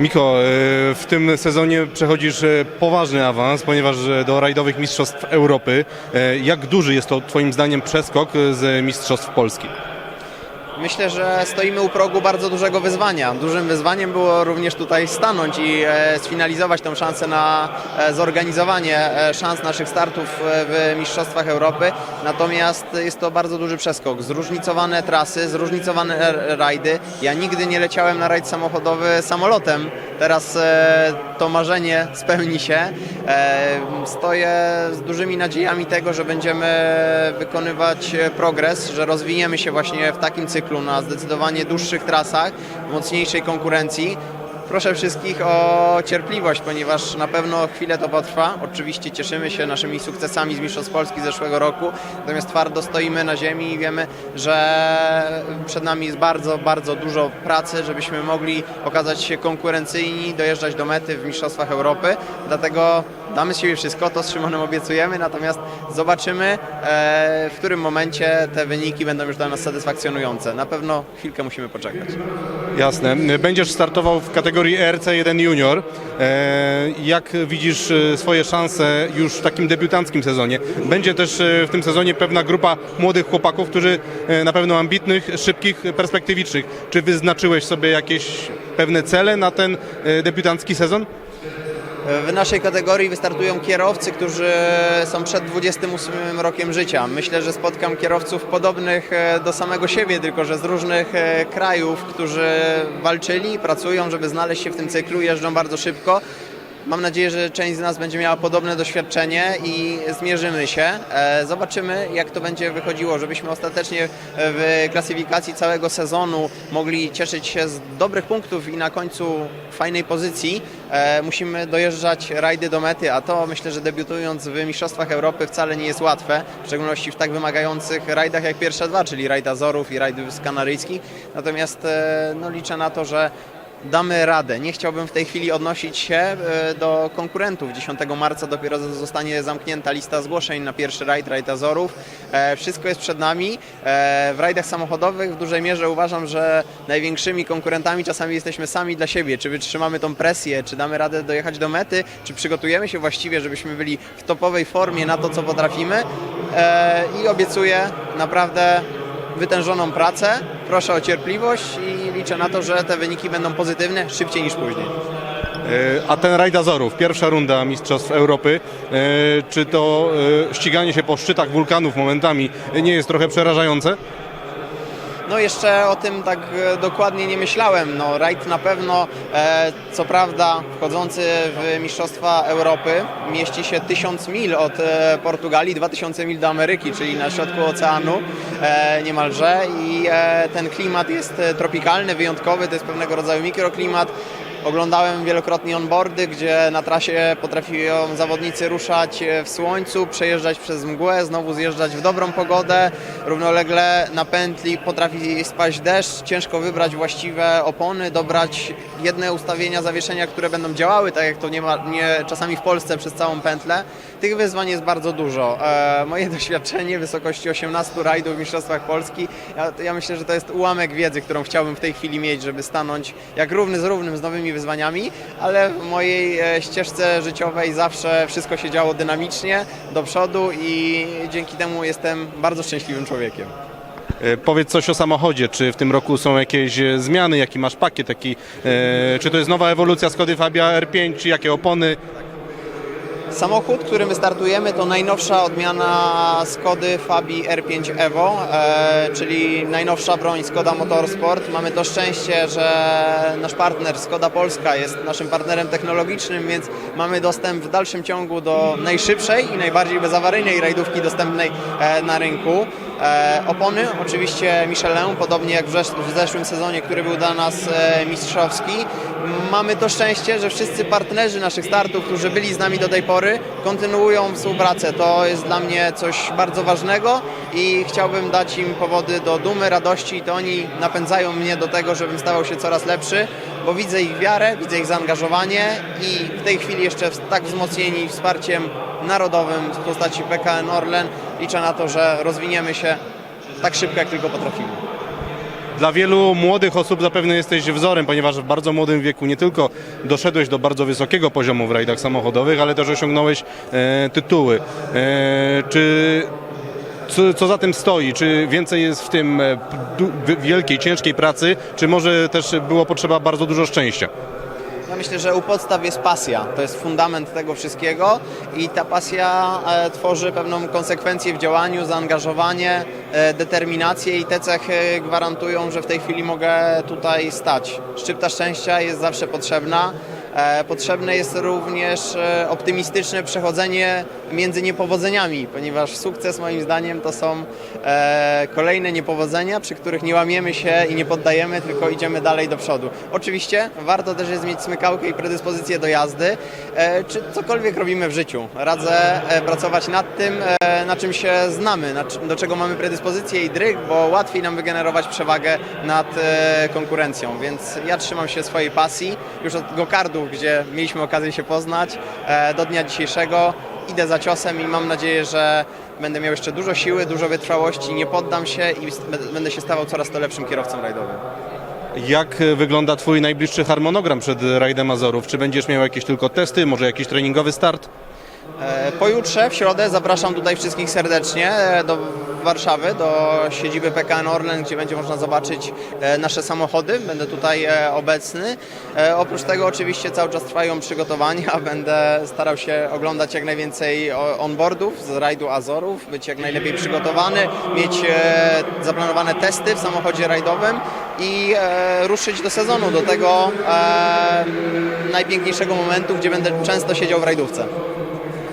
Miko, e, w tym sezonie przechodzisz e, poważny awans, ponieważ e, do rajdowych mistrzostw Europy. Jak duży jest to Twoim zdaniem przeskok z mistrzostw Polski? Myślę, że stoimy u progu bardzo dużego wyzwania. Dużym wyzwaniem było również tutaj stanąć i e, sfinalizować tą szansę na e, zorganizowanie e, szans naszych startów w Mistrzostwach Europy. Natomiast jest to bardzo duży przeskok. Zróżnicowane trasy, zróżnicowane rajdy. Ja nigdy nie leciałem na rajd samochodowy samolotem. Teraz to marzenie spełni się. Stoję z dużymi nadziejami tego, że będziemy wykonywać progres, że rozwiniemy się właśnie w takim cyklu na zdecydowanie dłuższych trasach, mocniejszej konkurencji. Proszę wszystkich o cierpliwość, ponieważ na pewno chwilę to potrwa. Oczywiście cieszymy się naszymi sukcesami z Mistrzostw Polski z zeszłego roku, natomiast twardo stoimy na ziemi i wiemy, że przed nami jest bardzo, bardzo dużo pracy, żebyśmy mogli okazać się konkurencyjni, dojeżdżać do mety w Mistrzostwach Europy. Dlatego damy z siebie wszystko, to z Szymonem obiecujemy, natomiast zobaczymy, e, w którym momencie te wyniki będą już dla nas satysfakcjonujące. Na pewno chwilkę musimy poczekać. Jasne. Będziesz startował w kategorii RC1 Junior. E, Jak widzisz e, swoje szanse już w takim debiutanckim sezonie? Będzie też w tym sezonie pewna grupa młodych chłopaków, którzy na pewno ambitnych, szybkich, perspektywicznych. Czy wyznaczyłeś sobie jakieś pewne cele na ten debiutancki sezon? W naszej kategorii wystartują kierowcy, którzy są przed 28 rokiem życia. Myślę, że spotkam kierowców podobnych e, do samego siebie, tylko że z różnych e, krajów, którzy walczyli, pracują, żeby znaleźć się w tym cyklu, jeżdżą bardzo szybko. Mam nadzieję, że część z nas będzie miała podobne doświadczenie i zmierzymy się. E, Zobaczymy, jak to będzie wychodziło, żebyśmy ostatecznie w klasyfikacji całego sezonu mogli cieszyć się z dobrych punktów i na końcu fajnej pozycji. E, Musimy dojeżdżać rajdy do mety, a to myślę, że debiutując w Mistrzostwach Europy wcale nie jest łatwe, w szczególności w tak wymagających rajdach jak pierwsze dwa, czyli rajd Azorów i rajdów kanaryjskich. Natomiast e, no, liczę na to, że damy radę. Nie chciałbym w tej chwili odnosić się e, do konkurentów. 10 marca dopiero zostanie zamknięta lista zgłoszeń na pierwszy rajd, rajd Azorów. E, Wszystko jest przed nami. E, W rajdach samochodowych w dużej mierze uważam, że największymi konkurentami czasami jesteśmy sami dla siebie. Czy wytrzymamy tą presję, czy damy radę dojechać do mety, czy przygotujemy się właściwie, żebyśmy byli w topowej formie na to, co potrafimy. I obiecuję naprawdę wytężoną pracę. Proszę o cierpliwość i liczę na to, że te wyniki będą pozytywne szybciej niż później. E, A ten rajd Azorów, pierwsza runda Mistrzostw Europy, e, czy to e, ściganie się po szczytach wulkanów momentami nie jest trochę przerażające? No jeszcze o tym tak e, dokładnie nie myślałem. No, rajd na pewno, e, co prawda wchodzący w Mistrzostwa Europy mieści się 1000 mil od e, Portugalii, 2000 mil do Ameryki, czyli na środku oceanu niemalże i ten klimat jest tropikalny, wyjątkowy, to jest pewnego rodzaju mikroklimat. Oglądałem wielokrotnie onboardy, gdzie na trasie potrafią zawodnicy ruszać e, w słońcu, przejeżdżać przez mgłę, znowu zjeżdżać w dobrą pogodę. Równolegle na pętli potrafi spaść deszcz, ciężko wybrać właściwe opony, dobrać jedne ustawienia zawieszenia, które będą działały, tak jak to nie ma nie, czasami w Polsce przez całą pętlę. Tych wyzwań jest bardzo dużo. E, moje doświadczenie w wysokości 18 rajdów w Mistrzostwach Polski, ja, ja myślę, że to jest ułamek wiedzy, którą chciałbym w tej chwili mieć, żeby stanąć jak równy z równym z nowymi wyzwaniami, ale w mojej e, ścieżce życiowej zawsze wszystko się działo dynamicznie, do przodu i dzięki temu jestem bardzo szczęśliwym człowiekiem. E, Powiedz coś o samochodzie. Czy w tym roku są jakieś e, zmiany? Jaki masz pakiet? E, czy to jest nowa ewolucja Skody Fabia R5? Czy jakie opony? Samochód, którym wystartujemy, to najnowsza odmiana Skody Fabii R5 Evo, e, czyli najnowsza broń Skoda Motorsport. Mamy to szczęście, że nasz partner Skoda Polska jest naszym partnerem technologicznym, więc mamy dostęp w dalszym ciągu do najszybszej i najbardziej bezawaryjnej rajdówki dostępnej e, na rynku. E, opony oczywiście Michelin, podobnie jak w, zesz- w zeszłym sezonie, który był dla nas e, mistrzowski. Mamy to szczęście, że wszyscy partnerzy naszych startów, którzy byli z nami do tej pory, kontynuują współpracę. To jest dla mnie coś bardzo ważnego i chciałbym dać im powody do dumy, radości. To oni napędzają mnie do tego, żebym stawał się coraz lepszy, bo widzę ich wiarę, widzę ich zaangażowanie i w tej chwili jeszcze tak wzmocnieni wsparciem narodowym w postaci PKN Orlen liczę na to, że rozwiniemy się tak szybko, jak tylko potrafimy. Dla wielu młodych osób zapewne jesteś wzorem, ponieważ w bardzo młodym wieku nie tylko doszedłeś do bardzo wysokiego poziomu w rajdach samochodowych, ale też osiągnąłeś e, tytuły. E, czy co, co za tym stoi? Czy więcej jest w tym e, wielkiej, ciężkiej pracy, czy może też było potrzeba bardzo dużo szczęścia? Ja myślę, że u podstaw jest pasja. To jest fundament tego wszystkiego i ta pasja e, tworzy pewną konsekwencję w działaniu, zaangażowanie, e, determinację i te cechy gwarantują, że w tej chwili mogę tutaj stać. Szczypta szczęścia jest zawsze potrzebna. E, Potrzebne jest również e, optymistyczne przechodzenie między niepowodzeniami, ponieważ sukces moim zdaniem to są e, kolejne niepowodzenia, przy których nie łamiemy się i nie poddajemy, tylko idziemy dalej do przodu. Oczywiście warto też jest mieć smykałkę i predyspozycję do jazdy, czy cokolwiek robimy w życiu. Radzę pracować nad tym, na czym się znamy, do czego mamy predyspozycję i dryg, bo łatwiej nam wygenerować przewagę nad konkurencją, więc ja trzymam się swojej pasji już od gokardów, gdzie mieliśmy okazję się poznać, e, do dnia dzisiejszego. Idę za ciosem i mam nadzieję, że będę miał jeszcze dużo siły, dużo wytrwałości, nie poddam się i będę się stawał coraz to lepszym kierowcą rajdowym. Jak e, wygląda Twój najbliższy harmonogram przed rajdem Azorów? Czy będziesz miał jakieś tylko testy, może jakiś treningowy start? E, Pojutrze, w środę, zapraszam tutaj wszystkich serdecznie e, do Warszawy, do siedziby PKN Orlen, gdzie będzie można zobaczyć e, nasze samochody. Będę tutaj obecny. Oprócz tego oczywiście cały czas trwają przygotowania. Będę starał się oglądać jak najwięcej onboardów z rajdu Azorów, być jak najlepiej przygotowany, mieć zaplanowane testy w samochodzie rajdowym i ruszyć do sezonu, do tego najpiękniejszego momentu, gdzie będę często siedział w rajdówce.